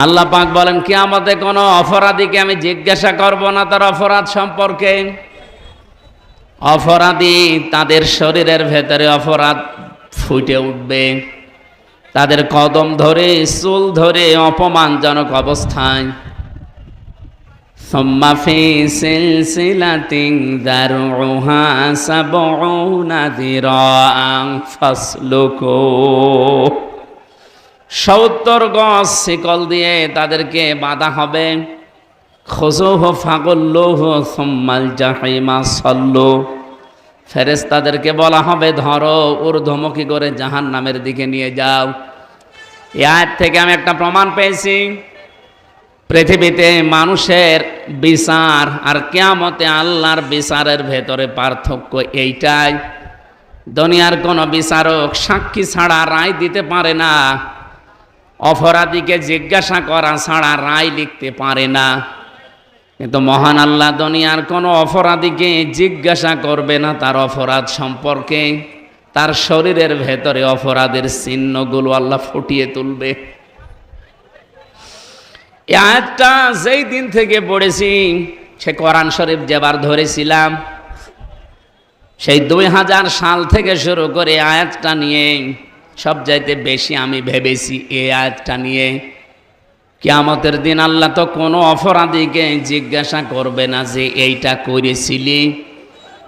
আল্লাহ পাক বলেন, কি আমাদের কোনো অপরাধীকে আমি জিজ্ঞাসা করব না তার অপরাধ সম্পর্কে? অপরাধী তাদের শরীরের ভেতরে অপরাধ ফুটে উঠবে। তাদের কদম ধরে, চুল ধরে অপমানজনক অবস্থায়। সম্মাফি সত্তর গজ শিকল দিয়ে তাদেরকে বাঁধা হবে। খোজহ ফাগল্লোহ সম্মাল জাহিমা সল্লো। ফেরেস তাদেরকে বলা হবে, ধরো ঊর্ধ্বমুখী করে জাহান নামের দিকে নিয়ে যাও। আয়াত থেকে আমি একটা প্রমাণ পেয়েছি। পৃথিবীতে মানুষের বিচার আর কেয়ামতে আল্লাহর বিচারের ভেতরে পার্থক্য এইটাই। দুনিয়ার কোনো বিচারক সাক্ষী ছাড়া রায় দিতে পারে না। অপরাধীকে জিজ্ঞাসা করা ছাড়া রায় লিখতে পারে না। কিন্তু মহান আল্লাহ দুনিয়ার কোনো অপরাধীকে জিজ্ঞাসা করবে না তার অপরাধ সম্পর্কে। তার শরীরের ভেতরে অপরাধের চিহ্নগুলো আল্লাহ ফুটিয়ে তুলবে। আয়াতটা যেই দিন থেকে পড়েছি, সে কোরআন শরীফ যেবার ধরেছিলাম, সেই দুই হাজার সাল থেকে শুরু করে আয়াতটা নিয়ে সব চাইতে বেশি আমি ভেবেছি এই আয়াতটা নিয়ে। কিয়ামতের দিন আল্লাহ তো কোনো অপরাধীকে জিজ্ঞাসা করবে না যে এইটা করেছিলি।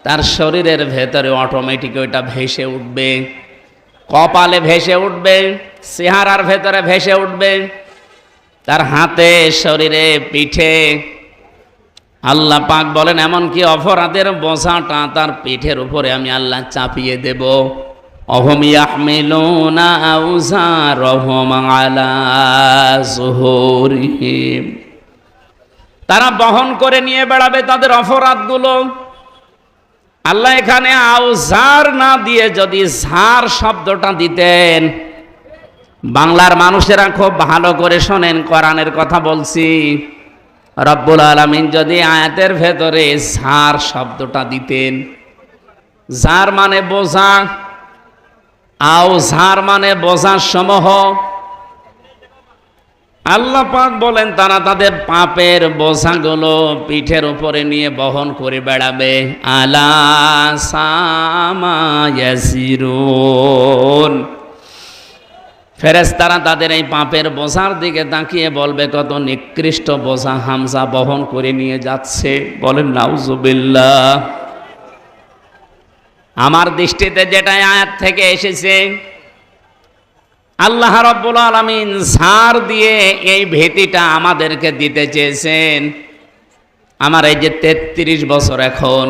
তার শরীরের ভেতরে অটোমেটিক ওইটা ভেসে উঠবে। কপালে ভেসে উঠবে, চেহারার ভেতরে ভেসে উঠবে। তার হাতে, শরীরে, পিঠে। আল্লাহ পাক বলেন, এমনকি অপরাধের বোঝাটা তার পিঠের উপরে আমি আল্লাহ চাপিয়ে দেব। অহম ইয়াহমিলুনা আউজারহুম আলা যুহুরিহিম তারা বহন করে নিয়ে বেড়াবে তাদের অপরাধগুলো। আল্লাহ এখানে আউজার না দিয়ে যদি ঝার শব্দটা দিতেন, বাংলার মানুষেরা খুব ভালো করে শোনেন কোরআনের কথা বলছি। রব্বুল আলমিন যদি আয়াতের ভেতরে ঝার শব্দটা দিতেন, ঝার মানে বোঝা আও মানে বোঝার সমূহ। আল্লাহ পাক বলেন, তারা তাদের পাপের বোঝাগুলো পিঠের উপরে নিয়ে বহন করে বেড়াবে। আলা সামায়াসিরুন ফেরেস্তারা তাদের এই পাপের বোঝার দিকে তাকিয়ে বলবে, কত নিকৃষ্ট বোঝা হামজা বহন করে নিয়ে যাচ্ছে। বলেন, নাউজুবিল্লাহ। আমার দৃষ্টিতে যেটা আয়াত থেকে এসেছে, আল্লাহ রব্বুল আলমিন ঝাড় দিয়ে এই ভীতিটা আমাদেরকে দিতে চেয়েছেন। আমার এই যে তেত্রিশ বছর এখন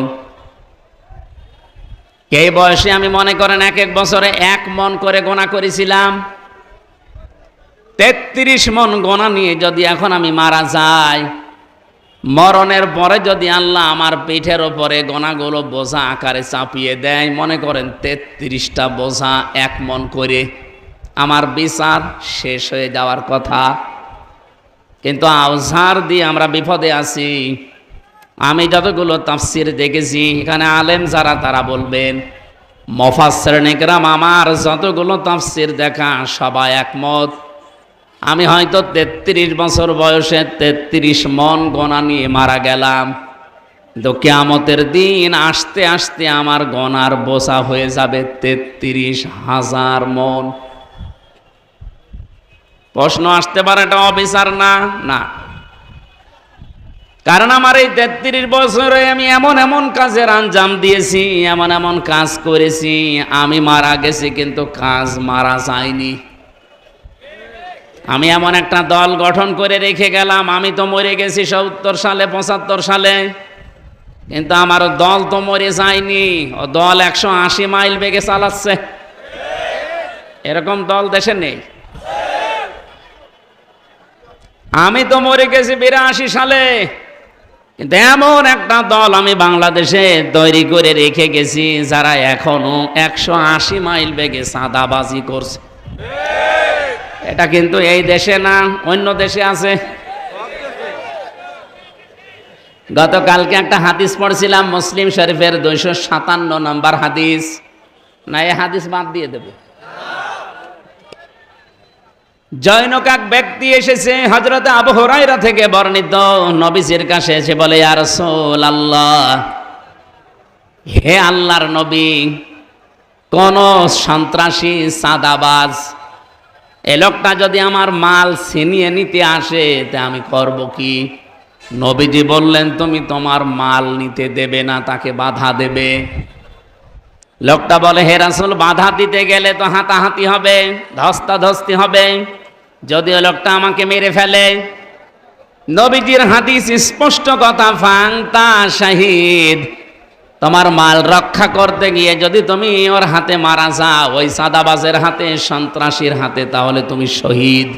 এই বয়সে আমি মনে করেন এক এক বছরে এক মন করে গোনা করেছিলাম? তেত্রিশ মন গোনা নিয়ে যদি এখন আমি মারা যাই মরণের পরে যদি আল্লাহ আমার পিঠের ওপরে গোনাগুলো বোঝা আকারে চাপিয়ে দেয়, মনে করেন তেত্রিশটা বোঝা এক মন করে, আমার বিচার শেষ হয়ে যাওয়ার কথা। কিন্তু আউঝার দিয়ে আমরা বিপদে আছি। আমি যতগুলো তাফসির দেখেছি, এখানে আলেম যারা, তারা বলবেন মফাসের নেকরাম, আমার যতগুলো তাফসির দেখা, সবাই একমত। আমি হয়তো তেত্রিশ বছর বয়সে তেত্রিশ মন গণা নিয়ে মারা গেলাম। তো কেয়ামতের দিন আসতে আসতে আমার গনার বোঝা হয়ে যাবে তেত্রিশ হাজার মন। প্রশ্ন আসতে পারে এটা অবিচার না? না। কারণ আমার এই তেত্রিশ বছরে আমি এমন এমন কাজের আঞ্জাম দিয়েছি, এমন এমন কাজ করেছি, আমি মারা গেছি কিন্তু কাজ মারা যায়নি। আমি এমন একটা দল গঠন করে রেখে গেলাম, আমি তো মরে গেছি সত্তর সালে, পঁচাত্তর সালে। কিন্তু আমার দল তো মরে যায়নি, ও দল একশো আশি মাইল বেগে চালাচ্ছে। এরকম দল দেশে নেই। আমি তো মরে গেছি বিরাশি সালে, কিন্তু এমন একটা দল আমি বাংলাদেশে তৈরি করে রেখে গেছি, যারা এখনও একশো আশি মাইল বেগে সাদাবাজি করছে। এটা কিন্তু এই দেশে না, অন্য দেশে আছে। গতকালকে একটা হাদিস পড়ছিলাম, মুসলিম শরীফের দুইশো সাতান্ন নম্বর হাদিস। না, এই হাদিস বাদ দিয়ে দেব। জৈনক এক ব্যক্তি এসেছে হজরত আবু হরাইরা থেকে বর্ণিত। নবীজির কাছে এসে বলে আর আল্লাহ হে আল্লাহর নবী, কোন সন্ত্রাসী, সাদাবাজ এ লোকটা যদি আমার মাল ছিনিয়ে নিতে আসে, তা আমি করব কি? নবীজি বললেন, তুমি তোমার মাল নিতে দেবে না, তাকে বাধা দেবে। লোকটা বলে, হে রাসুল, বাধা দিতে গেলে তো হাতাহাতি হবে, ধস্তাধস্তি হবে। যদিও লোকটা আমাকে মেরে ফেলে। নবীজির হাদিস স্পষ্ট কথা ফাংতা শাহিদ। তোমার মাল রক্ষা করতে গিয়ে যদি তুমি ওর হাতে মারা যাও, ওই সাদাবাজের হাতে, সন্ত্রাসীর হাতে, তাহলে তুমি শহীদ।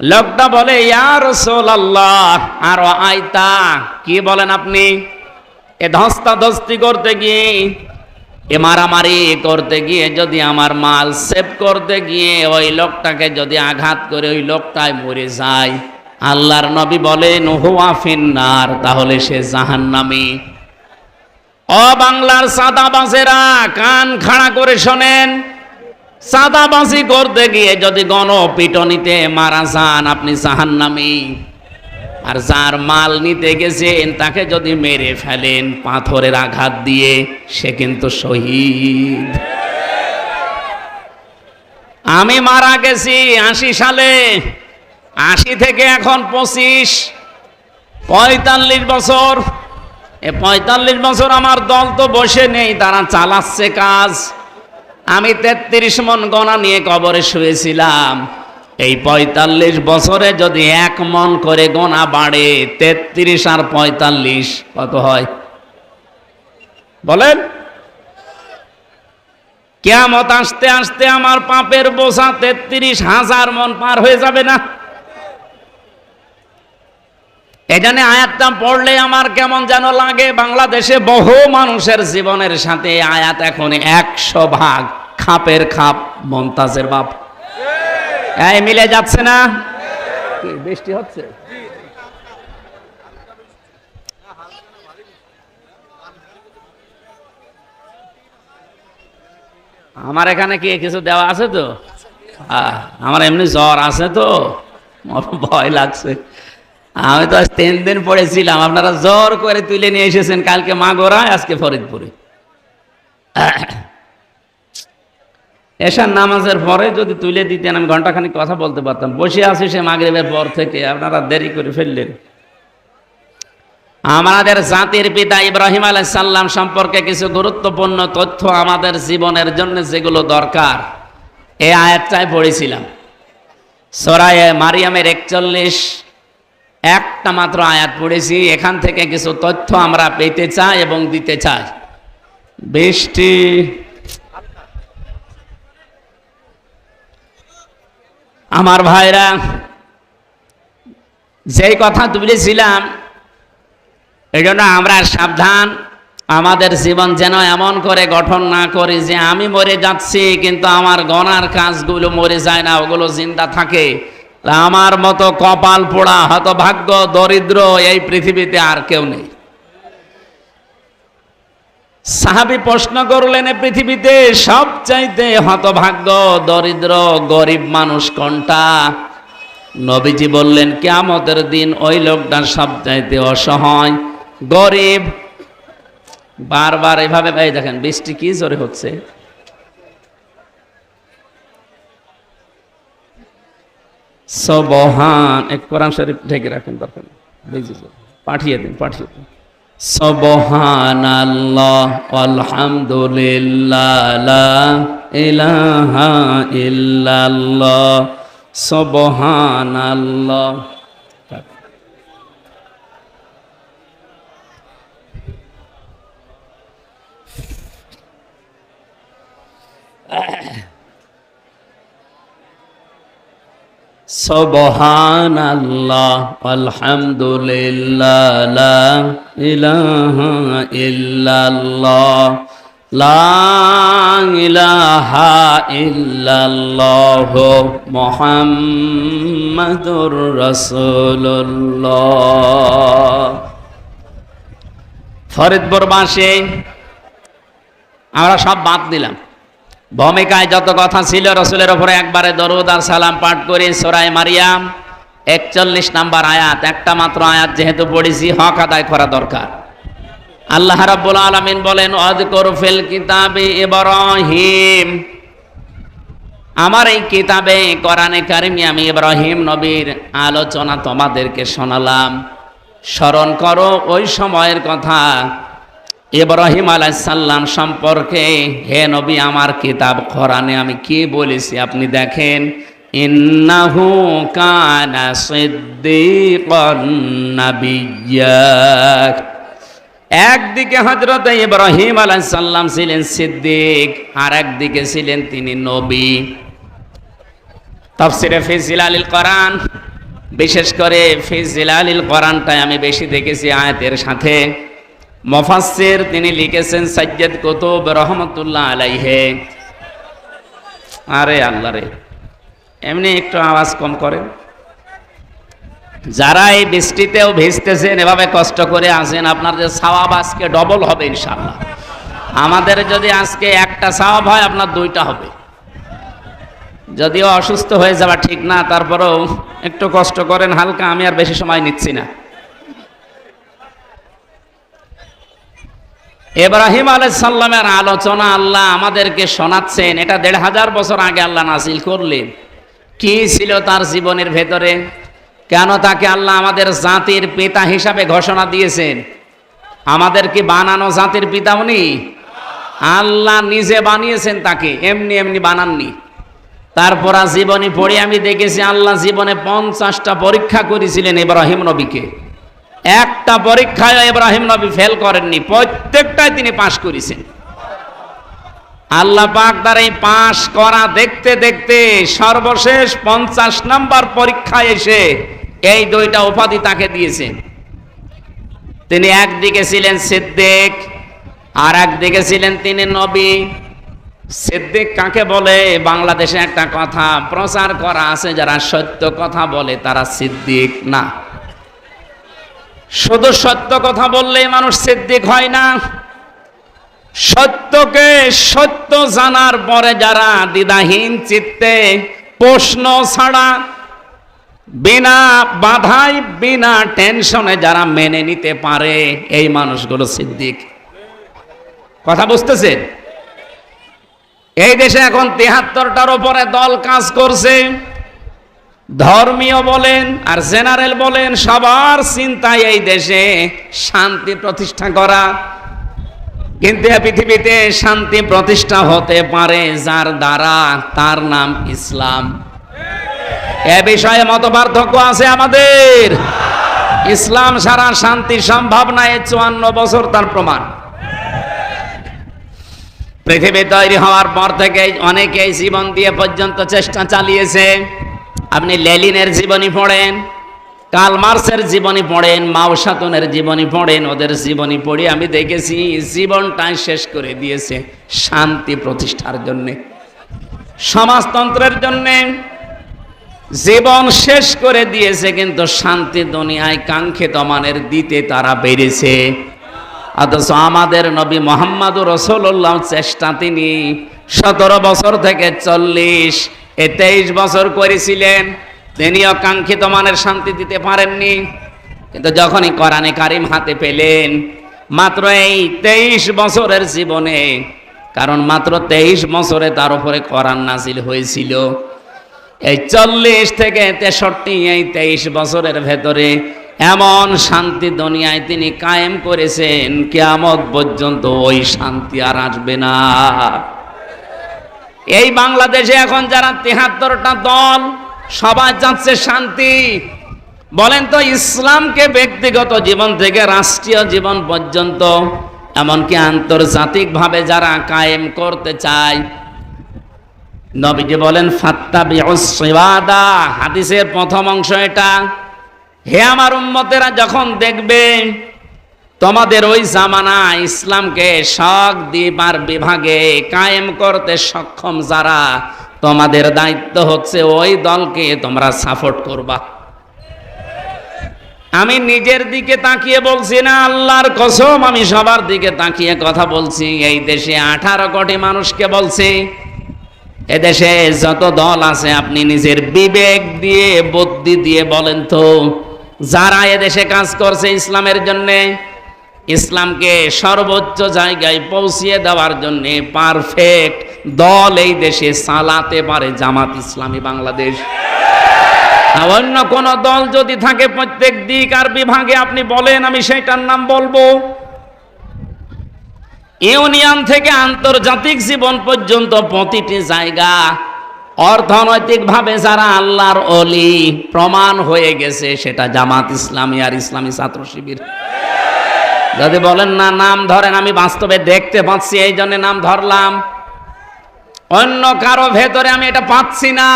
লোকটা বলে ইয়ার আল্লাহ আর আইতা কি বলেন আপনি? এ ধস্তা ধস্তি করতে গিয়ে, এ মারামারি করতে গিয়ে যদি আমার মাল সেভ করতে গিয়ে ওই লোকটাকে যদি আঘাত করে ওই লোকটাই মরে যায়। আল্লাহর নবী বলেন হুয়া ফিন্নার তাহলে সে জাহান জাহান্নামী। অ বাংলার সাদাবাজেরা, কান খাড়া করে শোনেন, সাদাবাজি করতে গিয়ে যদি গণপিটনিতে মারা যান, আপনি জাহান জাহান্নামী। আর যার মাল নিতে গেছেন, তাকে যদি মেরে ফেলেন, পাথরের আঘাত দিয়ে, সে কিন্তু শহীদ। আমি মারা গেছি আশি সালে। আশি থেকে এখন পঁচিশ। পঁয়তাল্লিশ বছর। এ পঁয়তাল্লিশ বছর আমার দল তো বসে নেই, তারা চালাচ্ছে কাজ। আমি তেত্রিশ মন গণা নিয়ে কবরে শুয়েছিলাম। এই পঁয়তাল্লিশ বছরে যদি এক মন করে গোনা বাড়ে, তেত্রিশ আর পঁয়তাল্লিশ কত হয়? বলেন। কেমত আসতে আসতে আমার পাপের বোঝা তেত্রিশ হাজার মন পার হয়ে যাবে না? এখানে আয়াতটা পড়লে আমার কেমন যেন লাগে, বাংলাদেশে বহু মানুষের জীবনের সাথে আয়াত এখন একশো ভাগ, খাপের খাপ মন্তাজের বাপ। এই মিলে যাচ্ছে না? বৃষ্টি হচ্ছে? আমার এখানে কি কিছু দেওয়া আছে তো? আমার এমনি জ্বর আছে তো? ভয় লাগছে। আমি তো আজ তিন দিন পড়েছিলাম। আপনারা জ্বর করে তুলে নিয়ে এসেছেন কালকে মাগোরায়, আজকে ফরিদপুরে। এশার নামাজের পরে যদি তুলে দিতেন, আমি ঘন্টাখানিক কথা বলতে পারতাম। বসে আছি সে মাগরিবের পর থেকে, আপনারা দেরি করে ফেললেন। আমাদের জাতির পিতা ইব্রাহিম আলাইসাল্লাম সম্পর্কে কিছু গুরুত্বপূর্ণ তথ্য আমাদের জীবনের জন্য যেগুলো দরকার এই আয়াতটাই পড়েছিলাম। সরায়ে মারিয়ামের একচল্লিশ একটা মাত্র আয়াত পড়েছি, এখান থেকে কিছু তথ্য আমরা পেতে চাই এবং দিতে চাই। বৃষ্টি। আমার ভাইরা, যেই কথা তুলেছিলাম এই জন্য আমরা সাবধান। আমাদের জীবন যেন এমন করে গঠন না করি যে আমি মরে যাচ্ছি, কিন্তু আমার গনার কাজগুলো মরে যায় না, ওগুলো জিন্দা থাকে। আমার মতো কপাল পোড়া, হতভাগ্য, দরিদ্র এই পৃথিবীতে আর কেউ নেই। সাহাবি প্রশ্ন করলেন পৃথিবীতে সবচাইতে হতভাগ্য, দরিদ্র, গরিব মানুষ কোনটা? নবীজি বললেন, কেয়ামতের দিন ওই লোকটা সবচাইতে অসহায়, গরিব। বারবার এভাবে ভাই দেখেন, বৃষ্টি কি জোরে হচ্ছে? সবহান, এক কোরআন শরীফ ঢেকে রাখেন দরকার। পাঠিয়ে দিন পাঠিয়ে দিন। সবহান আল্লাহ সবহান আল্লাহ। সবহান আল্লাহ আলহামদুলিল্লাহ, লা ইলাহা ইল্লাল্লাহ, লা ইলাহা ইল্লাল্লাহ মুহাম্মাদুর রাসূলুল্লাহ। ফরিদপুর বাসে, আমরা সব বাদ দিলাম। ভূমিকায় যত কথা ছিল, রসুলের ওপরে একবারে দরুদ আর সালাম পাঠ করি সোরাই মারিয়াম, একচল্লিশ নাম্বার আয়াত, একটা মাত্র আয়াত যেহেতু পড়েছি, হক আদায় করা দরকার। আল্লাহ রাব্বুল আলামিন বলেন অদকর ফিল কিতাবে ইব্রাহিম। আমার এই কিতাবে, কোরআনে কারিমে আমি ইব্রাহিম নবীর আলোচনা তোমাদেরকে শোনালাম। স্মরণ করো, ওই সময়ের কথা ইব্রাহিম আলাইসাল্লাম সম্পর্কে, হে নবী, আমার কিতাব কোরআনে আমি কি বলেছি আপনি দেখেন? ইন্নাহু কানা সিদ্দিকান নাবিয়্যা একদিকে হজরত ইব্রাহিম আলাইসাল্লাম ছিলেন সিদ্দিক আর একদিকে ছিলেন তিনি নবী। তফসিরে ফিজিল আলিল কোরআন, বিশেষ করে ফিজিল আলিল কোরআনটাই আমি বেশি দেখেছি আয়াতের সাথে। মফাসির তিনি লিখেছেন, সাজ্জাদ কুতুব রহমতুল্লাহ আলাইহে। আরে আল্লাহ রে, এমনি একটু আওয়াজ কম করেন। যারা এই বৃষ্টিতেও ভিজতেছেন, এভাবে কষ্ট করে আসেন, আপনার যে সাওয়াব আজকে ডবল হবে ইনশাল্লাহ আমাদের যদি আজকে একটা সাওয়াব হয়, আপনার দুইটা হবে। যদিও অসুস্থ হয়ে যাওয়া ঠিক না, তারপরেও একটু কষ্ট করেন, হালকা, আমি আর বেশি সময় নিচ্ছি না। এব্রাহিম আলাইসাল্লামের আলোচনা আল্লাহ আমাদেরকে শোনাচ্ছেন। এটা দেড় হাজার বছর আগে আল্লাহ নাসিল করলেন। কি ছিল তার জীবনের ভেতরে? কেন তাকে আল্লাহ আমাদের জাতির পিতা হিসাবে ঘোষণা দিয়েছেন? আমাদের কি বানানো জাতির পিতা উনি? আল্লাহ নিজে বানিয়েছেন তাকে, এমনি এমনি বানাননি। তারপর জীবনী পড়ে আমি দেখেছি আল্লাহ জীবনে পঞ্চাশটা পরীক্ষা করেছিলেন ইব্রাহিম নবীকে। একটা পরীক্ষায় ইব্রাহিম নবী ফেল করেননি, প্রত্যেকটাই তিনি পাশ করেছেন। আল্লাহ পাক তার এই পাশ করা দেখতে দেখতে সর্বশেষ পঞ্চাশ নাম্বার পরীক্ষায় এসে এই দুইটা উপাধি তাকে দিয়েছেন। তিনি একদিকে ছিলেন সিদ্দিক, আর একদিকে ছিলেন তিনি নবী। সিদ্দিক কাকে বলে? বাংলাদেশে একটা কথা প্রচার করা আছে, যারা সত্য কথা বলে তারা সিদ্দিক না। শুধু সত্য কথা বললেই মানুষ সিদ্দিক হয় না। সত্যকে সত্য জানার পরে যারা দ্বিধাহীন চিত্তে, প্রশ্ন ছাড়া, বিনা বাধাই, বিনা টেনশনে যারা মেনে নিতে পারে, এই মানুষগুলো সিদ্দিক। কথা বুঝতেছেন? এই দেশে এখন তেহাত্তরটার উপরে দল কাজ করছে। ধর্মীয় বলেন আর জেনারেল বলেন, সবার চিন্তায় এই দেশে শান্তি প্রতিষ্ঠা করা। কিন্তু পৃথিবীতে শান্তি প্রতিষ্ঠা হতে পারে যার দ্বারা তার নাম ইসলাম। এ বিষয়ে মত পার্থক্য আছে আমাদের। ইসলাম সারা শান্তি সম্ভব না এ চুয়ান্ন বছর তার প্রমাণ। পৃথিবী তৈরি হওয়ার পর থেকে অনেকেই জীবন দিয়ে পর্যন্ত চেষ্টা চালিয়েছে। আপনি লেলিনের জীবনী পড়েন কাল মার্সের জীবনী পড়েন, মাও সাতনের জীবনী পড়েন, ওদের জীবনী পড়ে আমি দেখেছি জীবনটাই শেষ করে দিয়েছে শান্তি প্রতিষ্ঠার জন্যে, সমাজতন্ত্রের জন্যে। জীবন শেষ করে দিয়েছে কিন্তু শান্তি দুনিয়ায় কাঙ্ক্ষিত মানের দিতে তারা বেড়েছে অথচ আমাদের নবী মোহাম্মদ রসোল্লাহ চেষ্টা তিনি সতেরো বছর থেকে চল্লিশ এ তেইশ বছর করেছিলেন। তিনিও কাঙ্ক্ষিত মানের শান্তি দিতে পারেননি। কিন্তু যখনই কোরআনে কারিম হাতে পেলেন, মাত্র এই তেইশ বছরের জীবনে, কারণ মাত্র তেইশ বছরে তার উপরে কোরআন নাজিল হয়েছিল। এই চল্লিশ থেকে তেষট্টি এই তেইশ বছরের ভেতরে এমন শান্তি দুনিয়ায় তিনি কায়েম করেছেন, কেয়ামত পর্যন্ত ওই শান্তি আর আসবে না। এই বাংলাদেশে এখন যারা তেহাত্তরটা দল, সবাই যাচ্ছে শান্তি। বলেন তো, ইসলামকে ব্যক্তিগত জীবন থেকে রাষ্ট্রীয় জীবন পর্যন্ত, এমনকি আন্তর্জাতিকভাবে যারা কায়েম করতে চায়, নবীজি বলেন ফাত্তা বিবাদা হাদিসের প্রথম অংশ এটা। হে আমার উম্মতেরা, যখন দেখবে তোমাদের ওই জামানা ইসলামকে শখ দিবার বিভাগে কায়েম করতে সক্ষম যারা, তোমাদের দায়িত্ব হচ্ছে ওই দলকে তোমরা সাপোর্ট করবা। আমি নিজের দিকে তাকিয়ে বলছি না, আল্লাহর কসম, আমি সবার দিকে তাকিয়ে কথা বলছি। এই দেশে আঠারো কোটি মানুষকে বলছি, এদেশে যত দল আছে, আপনি নিজের বিবেক দিয়ে, বুদ্ধি দিয়ে বলেন তো, যারা এদেশে কাজ করছে ইসলামের জন্যে ইসলামকে সর্বোচ্চ জায়গায় পৌঁছিয়ে দেওয়ার জন্য পারফেক্ট দল এই দেশে চালাতে পারে জামাত ইসলামী বাংলাদেশ। অন্য কোন দল যদি থাকে প্রত্যেক দিক আর বিভাগে আপনি বলেন, আমি সেটার নাম বলব। ইউনিয়ন থেকে আন্তর্জাতিক জীবন পর্যন্ত প্রতিটি জায়গা অর্থনৈতিকভাবে যারা আল্লাহর অলি, প্রমাণ হয়ে গেছে সেটা জামাত ইসলামী আর ইসলামী ছাত্র শিবির। যদি বলেন না, নাম ধরেন, আমি বাস্তবে দেখতে পাচ্ছি, এই জন্য নাম ধরলাম। অন্য কারও ভেতরে আমি এটা পাচ্ছি না।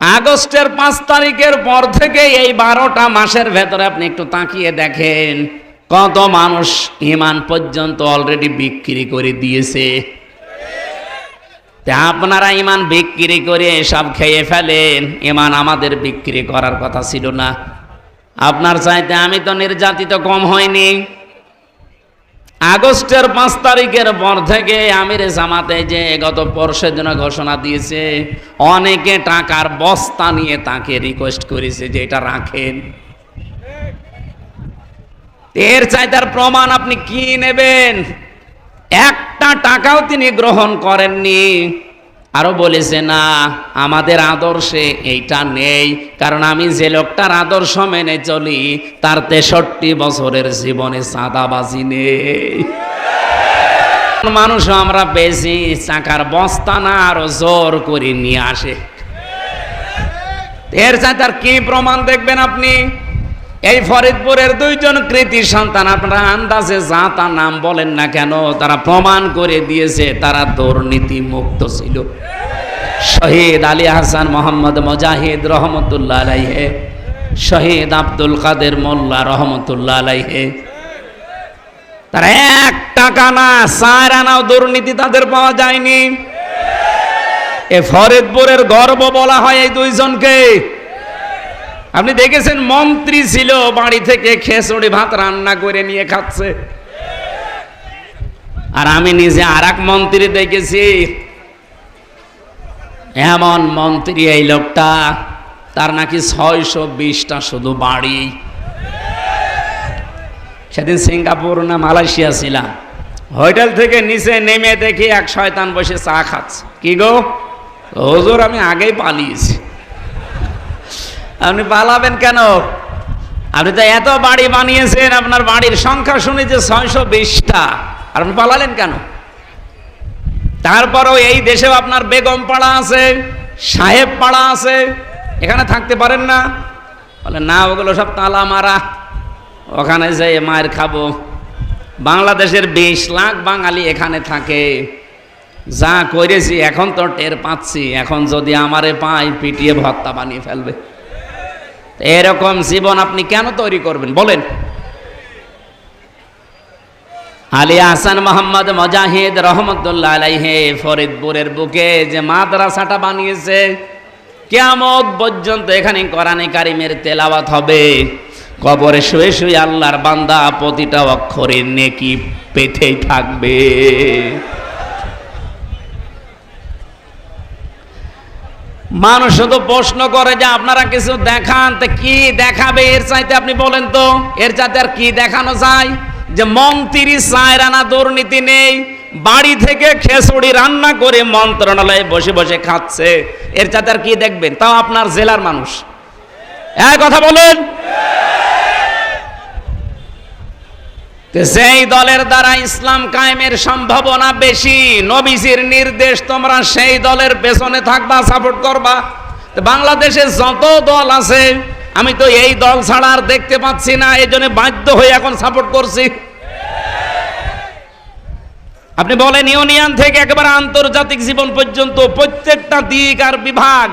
আগস্টের পাঁচ তারিখের পর থেকে এই বারোটা মাসের ভেতরে আপনি একটু তাকিয়ে দেখেন, কত মানুষ ইমান পর্যন্ত অলরেডি বিক্রি করে দিয়েছে। আপনারা ইমান বিক্রি করে সব খেয়ে ফেলেন, ইমান আমাদের বিক্রি করার কথা ছিল না। আপনার চাইতে আমি তো নির্যাতিত কম হয়নি আগস্টের পাঁচ তারিখের পর থেকে আমির জামাতে যে গত পরশের জন্য ঘোষণা দিয়েছে, অনেকে টাকার বস্তা নিয়ে তাকে রিকোয়েস্ট করেছে যে এটা রাখেন। এর চাই তার প্রমাণ আপনি কি নেবেন? একটা টাকাও তিনি গ্রহণ করেননি। আরও বলেছে, না, আমাদের আদর্শে এইটা নেই, কারণ আমি যে লোকটার আদর্শ মেনে চলি, তার তেষট্টি বছরের জীবনে সাদাবাজি নেই। মানুষ আমরা বেশি চাকার বস্তা না, আরও জোর করে নিয়ে আসে। এর চাই তার কি প্রমাণ দেখবেন আপনি? এই ফরিদপুরের দুইজন কৃতি সন্তান, আপনারা আন্দাজে যা তা নাম বলেন না কেন? তারা প্রমাণ করে দিয়েছে, তারা দুর্নীতি মুক্ত ছিল। শহীদ আলী হাসান মোহাম্মদ মুজাহিদ রহমতুল্লাহ আলাইহে, শহীদ আব্দুল কাদের মোল্লা রহমতুল্লাহ আলাইহে। তারা এক টাকা না চার আনাও দুর্নীতি তাদের পাওয়া যায়নি। এ ফরিদপুরের গর্ব বলা হয় এই দুইজনকে। আপনি দেখেছেন মন্ত্রী ছিল, বাড়ি থেকে খেসড়ি ভাত রান্না করে নিয়ে খাচ্ছে। আর আমি নিজে আর মন্ত্রী দেখেছি। এমন মন্ত্রী এই লোকটা, তার নাকি ছয়শো বিশটা শুধু বাড়ি। সেদিন সিঙ্গাপুর না মালয়েশিয়া ছিলাম। হোটেল থেকে নিচে নেমে দেখি এক শয়তান বসে চা খাচ্ছে। কি গো? হুজুর, আমি আগেই পালিয়েছি। আপনি পালাবেন কেন? আপনি তো এত বাড়ি বানিয়েছেন, আপনার বাড়ির সংখ্যা শুনে যে ছয়শো বিশটা। আর আপনি পালালেন কেন? তারপরও এই দেশেও আপনার বেগম পাড়া আছে, সাহেব পাড়া আছে, এখানে থাকতে পারেন না। বলে, না, ওগুলো সব তালা মারা। ওখানে যাই মায়ের খাব। বাংলাদেশের বিশ লাখ বাঙালি এখানে থাকে। যা করেছি এখন তো টের পাচ্ছি। এখন যদি আমারে পাই পিটিয়ে ভত্তা বানিয়ে ফেলবে। এরকম জীবন আপনি কেন তৈরি করবেন? বলেন। আলী হাসান মোহাম্মদ মজাহিদ রহমতুল্লাহ আলাইহে ফরিদপুরের বুকে যে মাদ্রাসাটা বানিয়েছে কেমন পর্যন্ত এখানে কোরআনে কারিমের তেলাওয়াত হবে। কবরে শুয়ে শুয়ে আল্লাহর বান্দা প্রতিটা অক্ষরে নেকি পেতেই থাকবে। মানুষ শুধু প্রশ্ন করে যে আপনারা কিছু দেখান, তো কি দেখাবে? এর চাইতে আপনি বলেন তো, এর চাইতে আর কি দেখানো যায়? যে মন্ত্রী সায়রানা দুর্নীতি নেই, বাড়ি থেকে খেসুড়ি রান্না করে মন্ত্রণালয়ে বসে বসে খাচ্ছে। এর চাইতে আর কি দেখবেন? তাও আপনার জেলার মানুষ। এক কথা বলেন। সেই দলের দ্বারা ইসলাম কায়েমের সম্ভাবনা বেশি, নবীজির নির্দেশ তোমরা সেই দলের পেছনে থাকবা সাপোর্ট করবা। বাংলাদেশে যত দল আছে, আমি তো এই দল ছাড়া আর দেখতে পাচ্ছি না, এই জন্য বাধ্য হয়ে এখন সাপোর্ট করছি। আপনি বলেন, ইউনিয়ন থেকে একেবারে আন্তর্জাতিক জীবন পর্যন্ত প্রত্যেকটা দিক আর বিভাগ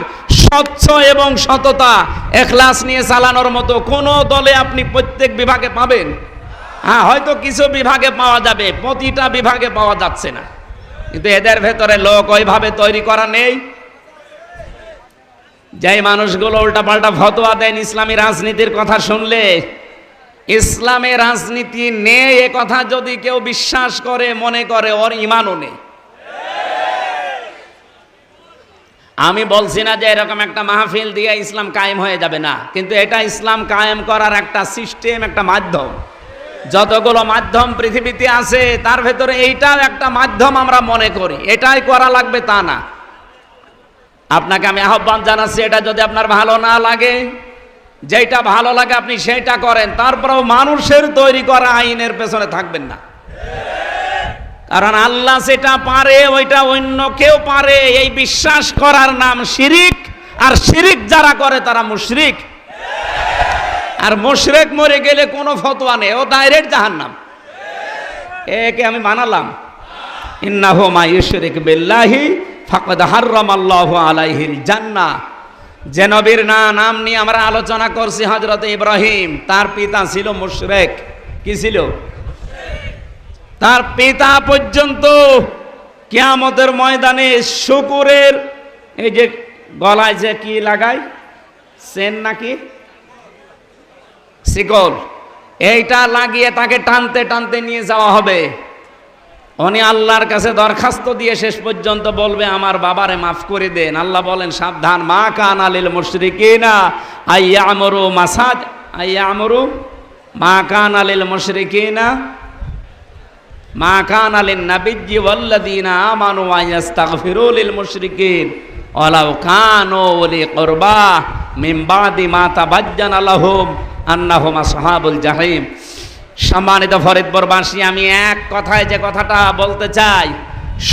স্বচ্ছ এবং সততা, এখলাস নিয়ে চালানোর মতো কোন দলে আপনি প্রত্যেক বিভাগে পাবেন। হ্যাঁ হয়তো কিছু বিভাগে পাওয়া যাবে, প্রতিটা বিভাগে পাওয়া যাচ্ছে না। কিন্তু এদের ভেতরে লোক ওইভাবে তৈরি করা নেই। যেই মানুষগুলো উল্টাপাল্টা ফতোয়া দেন ইসলামী রাজনীতির কথা শুনলে, ইসলামে রাজনীতি নেই এ কথা যদি কেউ বিশ্বাস করে, মনে করে, ওর ইমানও নেই। আমি বলছি না যে এরকম একটা মাহফিল দিয়ে ইসলাম কায়েম হয়ে যাবে না, কিন্তু এটা ইসলাম কায়েম করার একটা সিস্টেম একটা মাধ্যম। যতগুলো মাধ্যম পৃথিবীতে আছে, তার ভেতরে এইটাও একটা মাধ্যম আমরা মনে করি। এটাই করা লাগবে তা না। আপনাকে আমি আহ্বান জানাচ্ছি, এটা যদি আপনার ভালো না লাগে যেটা ভালো লাগে আপনি সেটা করেন। তারপরেও মানুষের তৈরি করা আইনের পেছনে থাকবেন না। কারণ আল্লাহ সেটা পারে, ওইটা অন্য কেউ পারে। এই বিশ্বাস করার নাম শিরিক, আর শিরিক যারা করে তারা মুশরিক। আর মুশরিক মরে গেলে কোনো ফতোয়া নেই, ও ডাইরেক্ট জাহান্নাম। একে আমি বানালাম। ইন্নাহু মা বিল্লাহি ফাকাদ হাররামাল্লাহু আলাইহিল জান্নাহ। যে নবীর না নাম নিয়ে আমরা আলোচনা করছি হযরত ইব্রাহিম, তার পিতা ছিল মুশরিক। কি ছিল? তার পিতা পর্যন্ত কিয়ামতের ময়দানে শুকুরের এই যে গলায় যে কি লাগায়? সেন নাকি? শিকল এইটা লাগিয়ে তাকে টানতে টানতে নিয়ে যাওয়া হবে। উনি আল্লাহর কাছে দরখাস্ত দিয়ে শেষ পর্যন্ত বলবে, আমার বাবারে মাফ করে দেন। আল্লাহ বলেন, সাবধান, মা কান আলিল মুশরিকিনা আইয়া আমরু মাসাজ আইয়া আমরু মা কান আলিল মুশরিকিনা মা কান আলিন নাবিজ্জি ওয়াল্লাযীনা আমানু ওয়া ইস্তাগফিরু লিল মুশরিকিন। ওয়ালাউ কানু উলি কুরবা মিন বাদি মা তাবাজ্জানা লাহুম। আন্নাহুম আসহাবুল জাহিম। সম্মানিত ফরিদপুরবাসী আমি এক কথায় যে কথাটা বলতে চাই,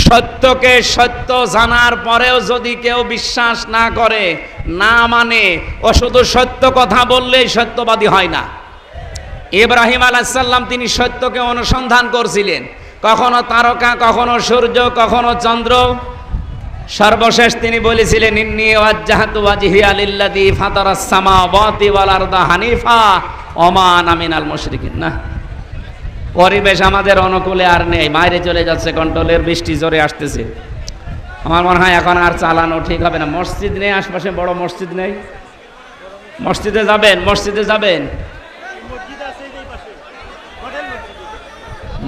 সত্যকে সত্য জানার পরেও যদি কেউ বিশ্বাস না করে, না মানে ও শুধু সত্য কথা বললেই সত্যবাদী হয় না। ইব্রাহিম আলাইসাল্লাম তিনি সত্যকে অনুসন্ধান করছিলেন। কখনো তারকা, কখনো সূর্য, কখনো চন্দ্র সর্বশেষ তিনি বলেছিলেন হানিফা না, পরিবেশ আমাদের অনুকূলে আর নেই, বাইরে চলে যাচ্ছে, কন্ট্রোলের বৃষ্টি জোরে আসতেছে। আমার মনে হয় এখন আর চালানো ঠিক হবে না। মসজিদ নেই, আশপাশে বড় মসজিদ নেই। মসজিদে যাবেন মসজিদে যাবেন।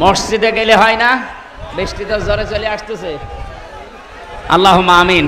মসজিদে গেলে হয় না, বৃষ্টি তো জোরে চলে আসতেছে। আল্লাহ আমিন।